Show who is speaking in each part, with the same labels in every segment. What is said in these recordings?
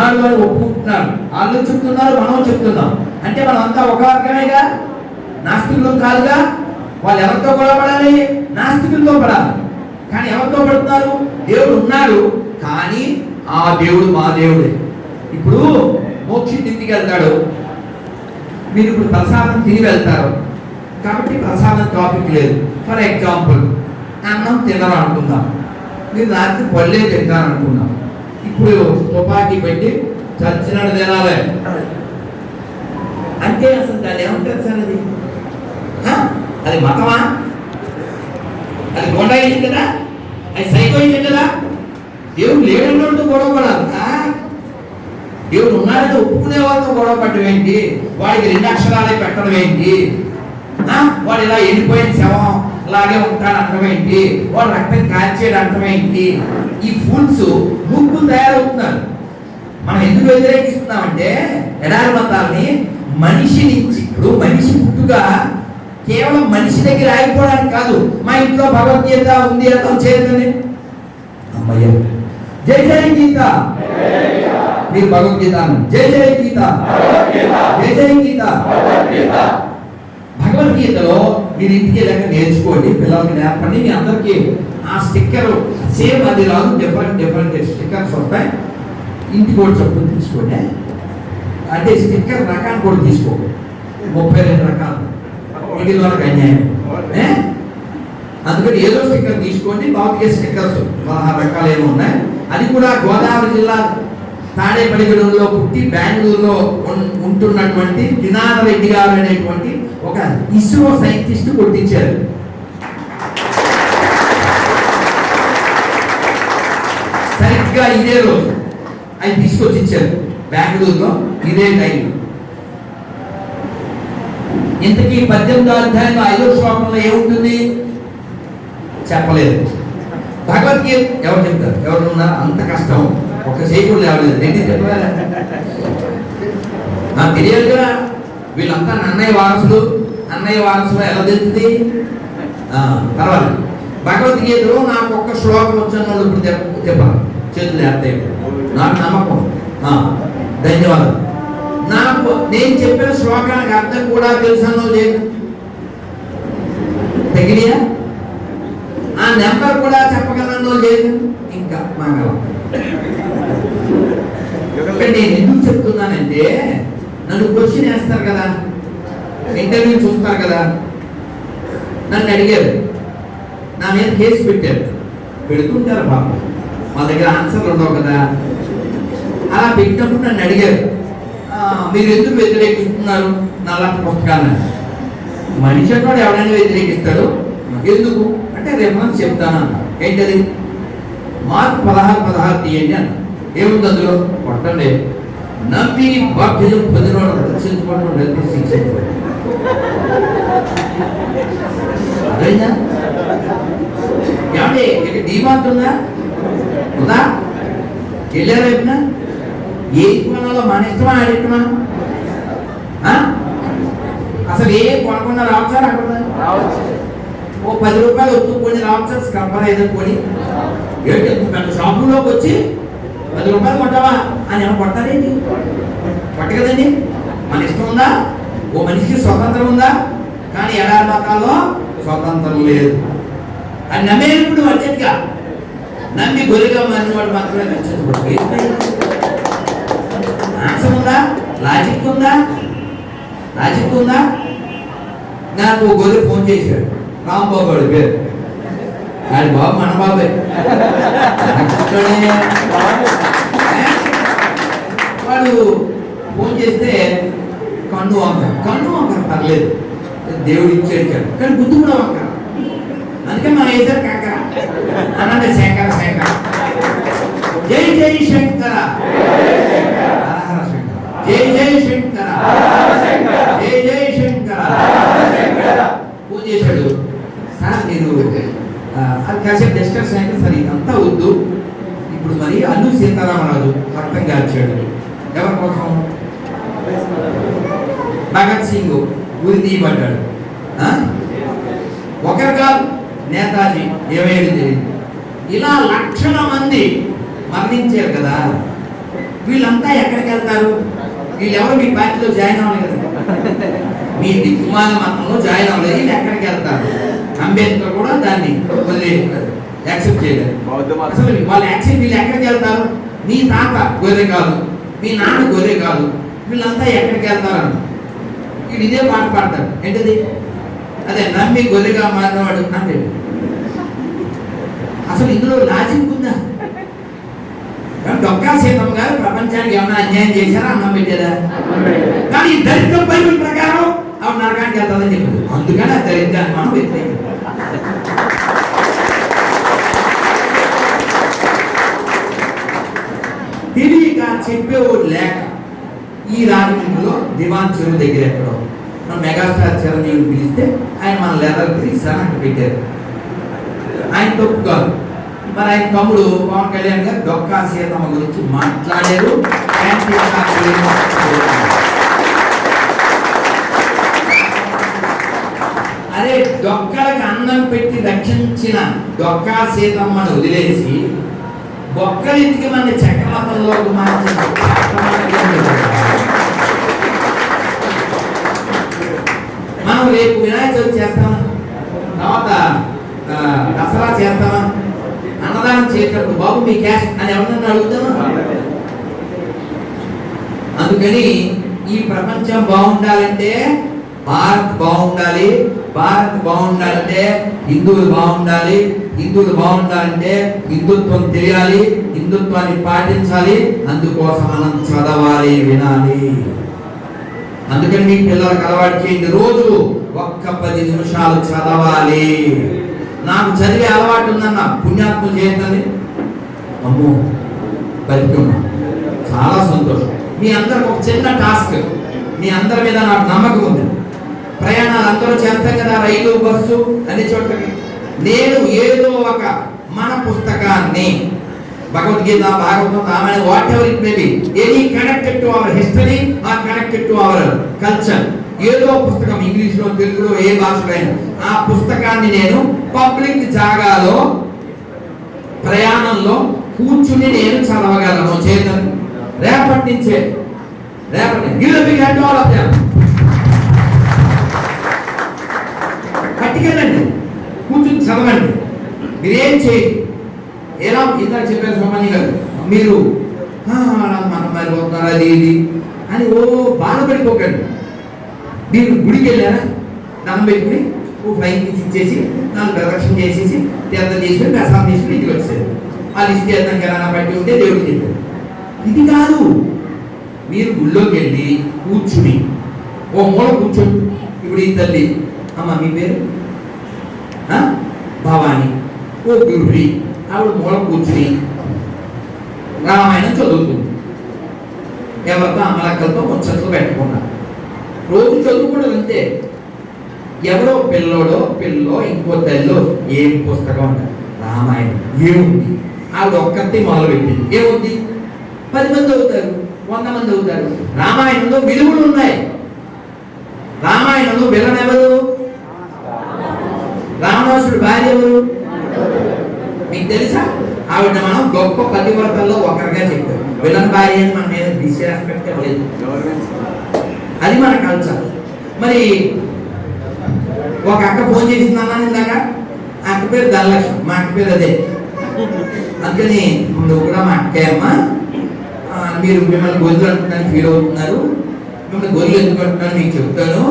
Speaker 1: ఉన్నాడు అని ఒప్పుకుంటున్నారు. వాళ్ళు చెప్తున్నారు మనం చెప్తున్నాం. అంటే మనం అంతా ఒక వర్గమేగా? నాస్తికులు కాదుగా? వాళ్ళు ఎవరితో గొడవపడాలి? నాస్తికులతో పడాలి. కానీ ఎవరితో పడుతున్నారు? దేవుడు ఉన్నాడు. కానీ ఆ దేవుడు మా దేవుడే. ఇప్పుడు మోక్షి తిండికి వెళ్తాడు. మీరు ఇప్పుడు ప్రసాదం తిని వెళ్తారు. కాబట్టి ప్రసాదం టాపిక్ లేదు. ఫర్ ఎగ్జాంపుల్ అన్నం తినరు అనుకుందాం. మీరు రాత్రి పళ్ళే తింటారు అనుకుందాం. ఇప్పుడు తుపాకీ పెట్టి చచ్చినాడు తినాలి అంటే అసలు దాన్ని ఏమంటారు సార్ అది అది మతమా? అది గొండాయింది కదా? అది సైకోయింది కదా? దేవుడు లేడన్నట్టు గొడవ పడాలి. దేవుడు ఉన్నాడని ఒప్పుకునే వాళ్ళతో గొడవ పడడం ఏంటి? వాడికి రెండు అక్షరాలే పెట్టడం ఏంటి? వాడు ఇలా ఎండిపోయిన శవం. అలాగే ఉంటాడు అర్థం ఏంటి వాడు రక్తం కాల్చేయడం అర్థం ఏంటి ఈ ఫుల్స్ ముగ్గులు తయారవుతున్నారు. మనం ఎందుకు వ్యతిరేకిస్తున్నామంటే ఎడారి మతాలని మనిషి నుంచి ఇప్పుడు మనిషి పుట్టుగా కేవలం మనిషి దగ్గర ఆగిపోవడానికి కాదు మా ఇంట్లో భగవద్గీత ఉంది అర్థం చేయదని అమ్మయ్య. జై జయ గీత మీరు భగవద్గీత జై జయ గీత జై జయ గీత భగవద్గీతలో మీరు ఇంటికి వెళ్ళాక నేర్చుకోండి. పిల్లలకి నేర్పండి. మీ అందరికీ ఆ స్టిక్కర్ సేమ్ అది రాదు. డిఫరెంట్ డిఫరెంట్ స్టిక్కర్స్ వస్తాయి ఇంటికి కూడా చెప్పులు తీసుకోండి. అంటే స్టిక్కర్ రకాన్ని కూడా తీసుకో ముప్పై రెండు రకాలు. మిగిలిన వాళ్ళకి అన్యాయం. అందుకని ఏదో స్టిక్కర్ తీసుకోండి. బాగుంది స్టిక్కర్స్ పదహారు రకాలు ఏమో ఉన్నాయి. అది కూడా గోదావరి జిల్లా తాడేపల్లిగూడెంలో పుట్టి బెంగళూరులో ఉంటున్నటువంటి దినార రెడ్డి గారు అనేటువంటి ఒక ఇస్రో సైంటిస్ట్ కొట్టించారు సరిగ్గా ఇదే రోజు ఆయన తీసుకొచ్చిచ్చారు బెంగళూరులో ఇదే టైం ఇంతకీ పద్దెనిమిదో అధ్యాయంలో ఐదో శ్లోకంలో ఏముంటుంది? చెప్పలేదు. భగవద్గీత ఎవరు చెప్తారు? ఎవరున్నా అంత కష్టం. ఒక చేయకుండా లేవలేదు. నేను చెప్పలేదు నాకు తెలియదు కదా వీళ్ళంతా నన్నయ్య వారసులు. అన్నయ్య వారసులు ఎలా తెలుస్తుంది? తర్వాత భగవద్గీతలో నాకు ఒక్క శ్లోకం వచ్చిన వాళ్ళు ఇప్పుడు చెప్ప- చెప్పాలి చేతులు ఎత్తాయి. నాకు నమ్మకం. ధన్యవాదాలు. నాకు నేను చెప్పిన శ్లోకానికి అర్థం కూడా తెలుసనో లేదు తగిలియా? ఆ నెంబర్ కూడా చెప్పగలనో లేదు ఇంకా మంగళం నేను ఎందుకు చెప్తున్నానంటే నన్ను క్వశ్చన్ వేస్తారు కదా. ఇంటర్వ్యూ చూస్తారు కదా. నన్ను అడిగారు. నా మీద కేసు పెట్టారు. పెడుతుంటారు పాపం. మా దగ్గర ఆన్సర్లు ఉండవు కదా. అలా పెట్టినప్పుడు నన్ను అడిగారు. మీరు ఎందుకు వ్యతిరేకిస్తున్నారు? నా లాంటి పుస్తకాన్ని. మనిషి అన్నాడు ఎవరైనా వ్యతిరేకిస్తాడు? ఎందుకు? అంటే రెఫరెన్స్ చెప్తాను అన్న. ఏంటది? మార్క్ పదహారు పదహారు తీయండి అన్న. ఏముంది అందులో? కొట్టండి. నమ్మి బాప్తిజం పొందినవాడు రక్షించబడడం రద్దు శిక్షించబడి అర్థమైందా? ఏమండి ఇక్కడ డీమార్ట్ ఉందా? ఉందా? వెళ్ళారా ఎప్పుడా ఏ కొనాలో మన ఇష్టమా ఆడిష్టమా అసలు ఏ కొనకుండా రావచ్చారు అక్కడ? ఓ పది రూపాయలు ఒత్తు కొని రావచ్చు స్కంపర్ ఏదో కొని. ఏంటి పెద్ద షాపులోకి వచ్చి పది రూపాయలు కొట్టావా? అని ఎలా కొట్టారేంటి కొట్ట కదండి. మన ఇష్టం ఉందా? ఓ మనిషికి స్వతంత్రం ఉందా? కానీ ఎడారి మతాల్లో స్వతంత్రం లేదు. అని నమ్మేప్పుడు అర్జెంట్గా నమ్మి గొరిగా మారిన వాడు మాత్రమే రక్షించబడు ఆన్సర్ ఉందా? లాజిక్ ఉందా? లాజిక్ ఉందా? నాకు ఓ గొర్రె ఫోన్ చేశాడు. రాంబాబు వాడి పేరు. వాడి బాబు మన బాబే? వాడు ఫోన్ చేస్తే కన్ను వంకర. కన్ను వంకర పర్లేదు. దేవుడు ఇచ్చాడు కానీ బుద్ధి కూడా వంకర. అందుకే మనం వేసారు కాకర? అనంత శంకర శంకర. జై జై శంకర. జై జై శంకర. జై జై శంకర. పూజ చేశాడు. సార్ అది కాసేపు డిస్కస్ అయితే సరే ఇదంతా వద్దు. ఇప్పుడు మరి అల్లు సీతారామరాజు రక్తం గార్చాడు. ఎవరి కోసం? భగత్ సింగ్ ఊరి తీయబడ్డాడు ఆ? ఒకరు కాదు నేతాజీ ఏమేది తెలియదు. ఇలా లక్షల మంది మరణించారు కదా. వీళ్ళంతా ఎక్కడికి వెళ్తారు? వీళ్ళెవరు మీ పార్టీలో జాయిన్ అవ్వాలి కదా? మీ దిక్కుమాల మతంలో జాయిన్ అవ్వలేదు. వీళ్ళు ఎక్కడికి వెళ్తారు? అంబేద్కర్ కూడా దాన్ని వదిలే యాక్సెప్ట్ చేయలేదు. అసలు వాళ్ళు యాక్సెప్ట్ వీళ్ళు ఎక్కడికి వెళ్తారు? మీ తాత గొర్రె కాదు మీ నాన్న గొర్రె కాదు వీళ్ళంతా ఎక్కడికి వెళ్తారు వీళ్ళు ఇదే పాట పాడతారు ఏంటిది? అదే నమ్మి గొర్రెగా మారినవాడు అంటే అసలు ఇందులో లాజిక్ ఉందా? డొక్కా సీతమ్మ గారు ప్రపంచానికి ఏమైనా అన్యాయం చేశారా? అన్నం పెట్టేదా? కానీ దరిద్రం బైబిల్ ప్రకారం అప్పుడు నరకానికి వెళ్తుందని చెప్పింది అందుకని ఆ దరిద్రాన్ని మనం వ్యతిరేకం తెలియక చెప్పేవాడు లేక ఈ రాజకీయంలో దివాన్ చెరువు దగ్గర ఎక్కడో మన మెగాస్టార్ చిరంజీవిని పిలిస్తే ఆయన మన లెవెల్ తీసాను అక్కడ పెట్టారు. ఆయన తప్పు కాదు. మరి ఆయన తమ్ముడు పవన్ కళ్యాణ్ గారు డొక్కా సీతమ్మ గురించి మాట్లాడారు. అరే డొక్కలకు అన్నం పెట్టి రక్షించిన డొక్కా సీతమ్మను వదిలేసి బొక్కలింటికి మన చక్రమతంలోకి మార్చిన మనం రేపు వినాయక చవితి చేస్తామా? తర్వాత దసరా చేస్తామా? అన్నదానం చేసినప్పుడు బాబు మీ క్యాష్ అని ఎవరన్నా అడుగుతామా? అందుకని ఈ ప్రపంచం బాగుండాలంటే భారత్ బాగుండాలి భారత్ బాగుండాలంటే హిందువులు బాగుండాలి హిందువులు బాగుండాలంటే హిందుత్వం తెలియాలి హిందుత్వాన్ని పాటించాలి అందుకోసం మనం చదవాలి వినాలి. అందుకని మీ పిల్లలకు అలవాటు చేయండి రోజు ఒక్క పది నిమిషాలు చదవాలి. నాకు చదివే అలవాటు ఉందన్న పుణ్యాత్మ చేయండి. అమ్మో బతికున్నా చాలా సంతోషం. మీ అందరికి ఒక చిన్న టాస్క్. మీ అందరి మీద నాకు నమ్మకం ఉంది. ప్రయాణాలు అందరూ చేస్తారు కదా రైలు బస్సు అన్ని చోట్లకి. నేను ఏదో ఒక మన పుస్తకాన్ని Bhagavadgita Bhagavatam Ramayana whatever it may be any connected to our history or connected to our culture ఏదో పుస్తకం ఇంగ్లీష్లో తెలుగులో ఏ భాషలో అయినా. ఆ పుస్తకాన్ని నేను పబ్లిక్ జాగాలో ప్రయాణంలో కూర్చుని నేను చదవగలను చేతను. రేపటి నుంచే. రేపటి Gill be hand all of them పట్టుకెళ్ళండి. కూర్చుని చదవండి. మీరేం చేయండి ఎలా ఇందాక చెప్పారు సోమని గారు? మీరు మన మరి పోతున్నారు అది ఇది అని ఓ బాధపడిపోకండి. మీరు గుడికి వెళ్ళారా దండం పెట్టుకుని ఓ ఫైన్ తీసి ఇచ్చేసి దాన్ని ప్రదక్షిణ చేసేసి తీర్థం చేసుకుని ప్రసాదం చేసుకుని ఇంటికి వచ్చారు. ఆ లిస్ట్ తీర్థం ఎలా పట్టి ఉంటే దేవుడు చెప్పారు. ఇది కాదు. మీరు గుళ్ళోకి వెళ్ళి కూర్చుని ఓ మూల కూర్చోండి. ఇప్పుడు ఈ తల్లి అమ్మ మీ పేరు? భవాని ఓ గురుడి ఆవిడ మూల కూర్చుని రామాయణం చదువుతుంది. ఎవరితో అమలక్కలతో ముచ్చట్లు పెట్టకుండా రోజు చదువుకోవడం అంతే. ఎవరో పిల్లోడో పిల్లో ఇంకో తల్లిలో ఏం పుస్తకం అంట రామాయణం. ఏముంది? ఆవిడ ఒక్కతే మొదలుపెట్టింది. ఏముంది? పది మంది అవుతారు వంద మంది అవుతారు. రామాయణంలో విలువలు ఉన్నాయి. రామాయణంలో విలన్ ఎవరు? రావణాసుడు భార్య ఎవరు? మీకు తెలుసా? ఆవిడ మనం గొప్ప పతివ్రతల్లో ఒకరిగా చెప్పాం విలన్ భార్య అని మన మీద డిస్రెస్పెక్ట్ లేదు అది మన కల్చర్ మరి ఒక అక్క ఫోన్ చేసింది అన్నాను ఇందాక అక్క పేరు ధనలక్ష్మి మా అక్క పేరు అదే. అందుకని నువ్వు కూడా మా అక్కే అమ్మా. మీరు మిమ్మల్ని గొర్రెలు అంటున్నాను ఫీల్ అవుతున్నారు. మిమ్మల్ని గొర్రెలు ఎందుకు అంటున్నాను మీకు చెప్తాను.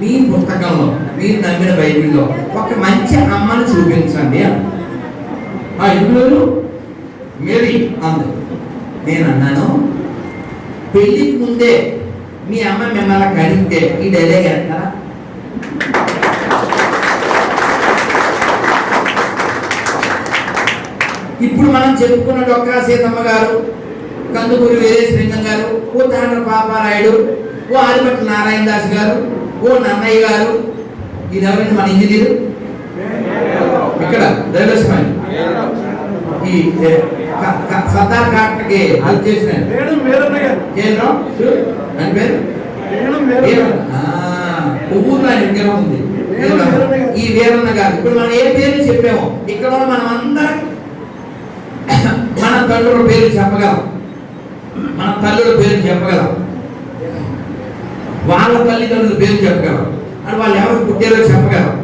Speaker 1: మీ పుస్తకంలో మీరు నమ్మిన బైబిల్లో ఒక మంచి అమ్మను చూపించండి అన్న. ఆ ఇంట్లో మేరీ అంది నేను అన్నాను పెళ్ళికి ముందే మీ అమ్మ మిమ్మల్ని కడిగితే ఈ డైలాగ్ వేస్తారా ఇప్పుడు మనం చెప్పుకున్న డొక్కా సీతమ్మ గారు కందుకూరి వీరేశ్వరంగం గారు ఓ తాండ్ర పాపారాయుడు ఓ ఆదిపట్ల నారాయణ దాస్ గారు ఓ నన్నయ్య గారు ఇది ఎవరండి మన ఇంజనీరు? ఇక్కడ దైవస్వామి ఈ సర్దార్ డాక్టర్కి హెల్ప్ చేసిన. కేంద్రం అని పేరు? కొవ్వూరులో ఆయన విగ్రహం ఉంది. ఈ వీరన్న గారు ఇప్పుడు మనం ఏ పేర్లు చెప్పామో ఇక్కడ మనం అందరం మన తండ్రుల పేర్లు చెప్పగలం. తల్లుల పేరు చెప్పగలం. వాళ్ళ తల్లిదండ్రుల పేరు చెప్పగలం. అని వాళ్ళు ఎవరు పుట్టారో చెప్పగలరు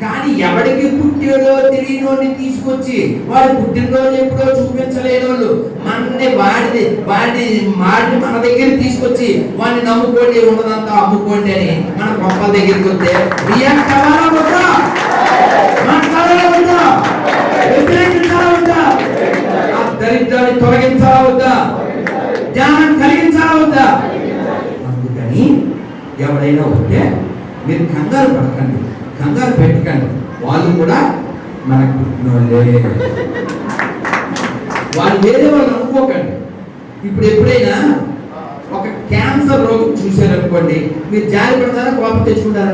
Speaker 1: కానీ ఎవడికి పుట్టాడో తెలియనోడిని తీసుకొచ్చి వాడు పుట్టినరోజు ఎప్పుడో చూపించలేని వాళ్ళు మనని వాడిని వాడి మాడిని మన దగ్గర తీసుకొచ్చి వాడిని నమ్ముకోండి ఉన్నదంతా అమ్ముకోండి అని మన గొప్పల దగ్గరికి వస్తే రియాక్ట్ అవ్వాలా వద్దా మాట్లాడాలా వద్దా వ్యతిరేకించాలా వద్దా ఆ దరిద్రాన్ని తొలగించాలా వద్దా జ్ఞానం కలిగించాలా వద్దా అందుకని ఎవడైనా ఉంటే మీరు కంగారు పడకండి కంగారు పెట్టకండి. వాళ్ళు కూడా మనకు పుట్టినోళ్ళే వాళ్ళు వేరే వాళ్ళు అనుకోకండి ఇప్పుడు ఎప్పుడైనా ఒక క్యాన్సర్ రోగం చూశారనుకోండి మీరు జారి పడతారా కోపం తెచ్చుకుంటారా?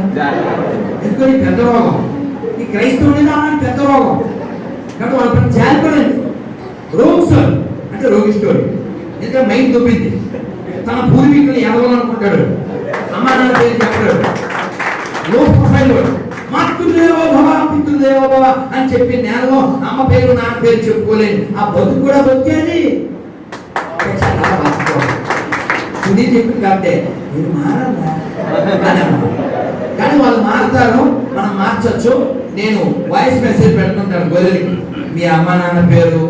Speaker 1: ఎందుకని పెద్ద రోగం. ఈ క్రైస్తవుడైనా అలాంటి పెద్ద రోగం. కాబట్టి వాళ్ళ పని జారి పడండి. అంటే రోగి స్టోరీ. ఎందుకంటే మైండ్ దొబ్బింది. తన పూర్వీకులు ఎదవాలనుకుంటాడు అమ్మ నాన్న పేరు చెప్పాడు లో మాతృదేవో భవ పితృదేవో భవ అని చెప్పి నేను అమ్మ పేరు నాన్న పేరు చెప్పుకోలేదు ఆ బతుకు కూడా బతికేది చాలా చెప్పింది కాబట్టి మీరు మారాలా? కానీ వాళ్ళు మారుతారు. మనం మార్చొచ్చు. నేను వాయిస్ మెసేజ్ పెట్టుకుంటాను గొర్రెలకి. మీ అమ్మ నాన్న పేరు.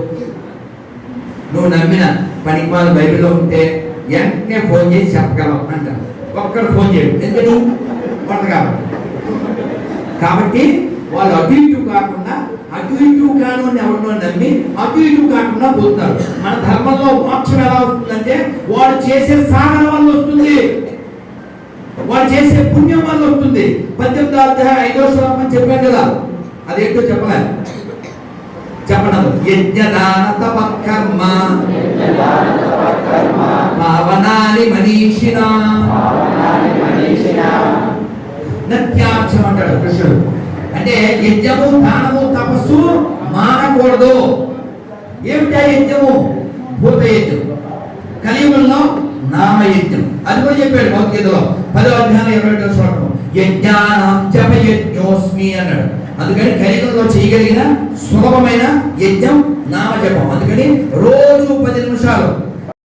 Speaker 1: నువ్వు నమ్మిన? పనికిమాల బైబిల్లో ఉంటే వెంటనే ఫోన్ చేసి చెప్పగలం అంట ఒక్కడు ఫోన్ చేయడు ఎందుకు? కొత్త కాబట్టి కాబట్టి వాళ్ళు అటు ఇటు కాకుండా అటు ఇటు కాను ఎవరినో నమ్మి అటు ఇటు కాకుండా పోతున్నారు మన ధర్మంలో మోక్షం ఎలా వస్తుందంటే వాడు చేసే సాధన వల్ల వస్తుంది. వాడు చేసే పుణ్యం వల్ల వస్తుంది. పద్దెనిమిదో అధ్యాయం ఐదో శ్లోకం అని చెప్పాను కదా. అదేంటో చెప్పలే? చెప్పడం యజ్ఞదాన తపకర్మ పావనాని మనీషిణ నత్యాక్షం అంటాడు కృష్ణుడు. అంటే యజ్ఞము దానము తపస్సు మానకూడదు. ఏమిటా యజ్ఞము? భూత యజ్ఞం కలియుగంలో నామయజ్ఞం. అది కూడా చెప్పాడు భగవద్గీతలో. పదో అధ్యాయం ఇరవై ఒకటో శ్లోకం. యజ్ఞానం జపయజ్ఞోస్మి అన్నాడు. అందుకని కలియుగంలో చేయగలిగిన సులభమైన యజ్ఞం నామజపం. అందుకని రోజు పది నిమిషాలు